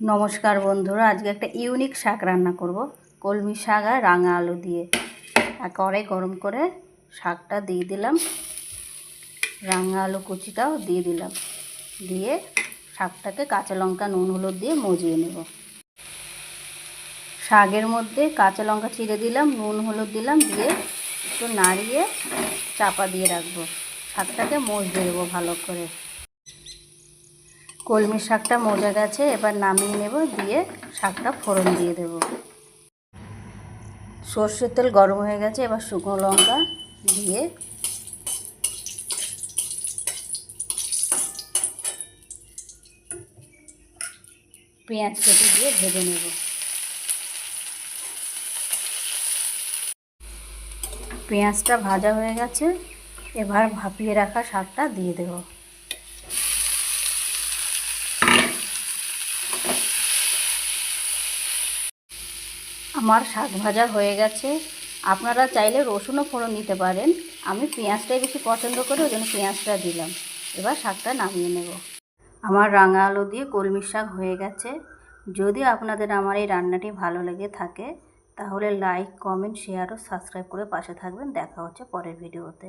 নমস্কার বন্ধুরা, আজকে একটা ইউনিক শাক রান্না করব। কলমি শাক আর রাঙা আলু দিয়ে। আর কড়াই গরম করে শাকটা দিয়ে দিলাম। রাঙা আলু কুচিটাও দিয়ে দিলাম। দিয়ে শাকটাকে কাঁচা লঙ্কা, নুন, হলুদ দিয়ে মজিয়ে নেব। শাকের মধ্যে কাঁচা লঙ্কা চিড়ে দিলাম, নুন, হলুদ দিলাম, দিয়ে একটু নাড়িয়ে চাপা দিয়ে রাখব। শাকটাকে মজতে দেবো ভালো করে। কলমির শাকটা মজা গেছে, এবার নামিয়ে নেব, দিয়ে শাকটা ফোড়ন দিয়ে দেব। সর্ষের তেল গরম হয়ে গেছে, এবার শুকনো লঙ্কা দিয়ে পেঁয়াজ কেটে দিয়ে ভেজে নেব। পেঁয়াজটা ভাজা হয়ে গেছে, এবার ভাপিয়ে রাখা শাকটা দিয়ে দেবো। আমার শাক ভাজা হয়ে গেছে। আপনারা চাইলে রসুনও ফোড়ন দিতে পারেন। আমি পেঁয়াজটাই বেশি পছন্দ করি, ওই জন্য পেঁয়াজটা দিলাম। এবার শাকটা নামিয়ে নেব। আমার রাঙা আলু দিয়ে কলমির শাক হয়ে গেছে। যদি আপনাদের আমার এই রান্নাটি ভালো লেগে থাকে, তাহলে লাইক, কমেন্ট, শেয়ার ও সাবস্ক্রাইব করে পাশে থাকবেন। দেখা হচ্ছে পরের ভিডিওতে।